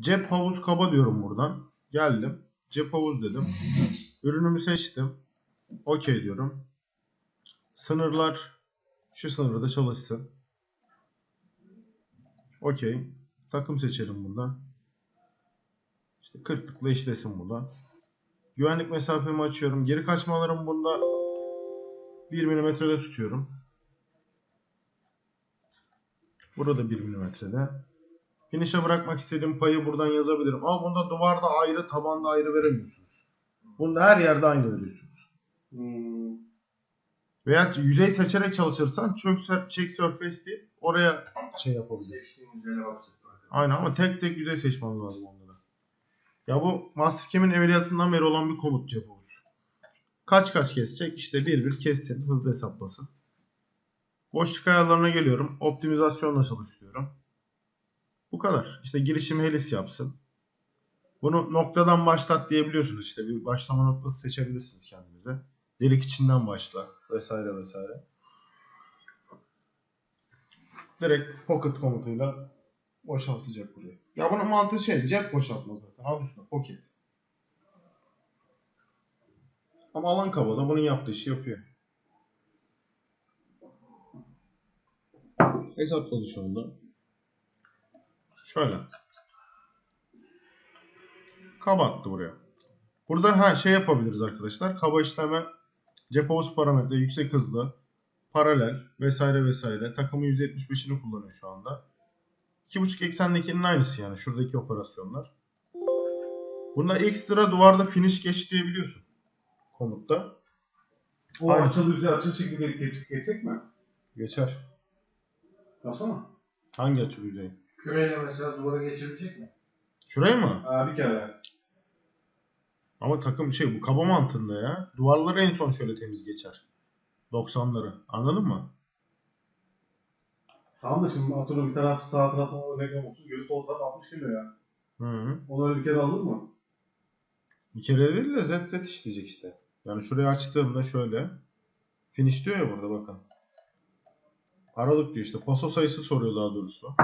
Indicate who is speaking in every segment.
Speaker 1: Cep havuz kaba diyorum buradan. Geldim. Cep havuz dedim. Ürünümü seçtim. Okey diyorum. Sınırlar şu sınırda çalışsın. Okey. Takım seçelim bundan. İşte 40'lıkla işlesin buradan. Güvenlik mesafemi açıyorum. Geri kaçmalarım bunda 1 milimetrede tutuyorum. Burada 1 milimetrede. Finish'e bırakmak istediğim payı buradan yazabilirim. Ama bunda duvarda ayrı, tabanda ayrı veremiyorsunuz. Bunda her yerde aynı veriyorsunuz.
Speaker 2: Hmm.
Speaker 1: Veya yüzey seçerek çalışırsan çök, check surface deyip oraya şey yapabilirsin. Aynen ama tek tek yüzey seçmem lazım onda da. Ya bu Mastercam'in evveliyatından beri olan bir komut cebimiz. Kaç kaç kesecek? İşte bir bir kessin. Hızlı hesaplasın. Boşluk ayarlarına geliyorum. Optimizasyonla çalışıyorum. Bu kadar. İşte girişim helis yapsın. Bunu noktadan başlat diyebiliyorsunuz. İşte bir başlama noktası seçebilirsiniz kendinize. Delik içinden başla vesaire vesaire. Direkt pocket komutuyla boşaltacak burayı. Ya bunun mantığı şey cep boşaltma zaten. Adı üstüne pocket. Ama alan kabada bunun yaptığı işi yapıyor. Hesapladı şu anda. Şöyle. Kaba attı buraya. Burada ha şey yapabiliriz arkadaşlar. Kaba işleme cep havuz parametre yüksek hızlı paralel vesaire vesaire takımın %75'ini kullanıyor şu anda. 2.5 eksendekinin aynısı yani şuradaki operasyonlar. Bunda ekstra duvarda finish geç diyebiliyorsun komutta.
Speaker 2: O
Speaker 1: Aynen.
Speaker 2: açılı üzeri açılı şekilde geç, geç, geçecek mi?
Speaker 1: Geçer.
Speaker 2: Yapsana.
Speaker 1: Hangi açı yüzey?
Speaker 3: Küreyle mesela duvara geçebilecek mi?
Speaker 1: Şurayı mı?
Speaker 2: Ha bir kere.
Speaker 1: Ama takım şey bu kaba mantığında ya. Duvarları en son şöyle temiz geçer. 90'ları. Anladın mı?
Speaker 2: Tamam da şimdi atıyorum bir taraf sağ tarafı örnek veriyorum 30 kilo sol taraf 60 kilo ya.
Speaker 1: Hı -hı.
Speaker 2: Onu öyle bir kere alır mı?
Speaker 1: Bir kere değil de Z Z işleyecek işte. Yani şurayı açtığımda şöyle. Finish diyor ya burada bakın. Aralık diyor işte. Paso sayısı soruyor daha doğrusu.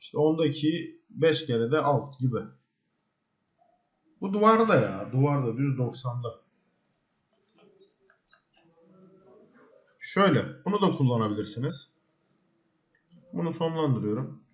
Speaker 1: İşte ondaki 5 kere de al gibi. Bu duvarda ya. Duvarda düz 90'da. Şöyle. Bunu da kullanabilirsiniz. Bunu sonlandırıyorum.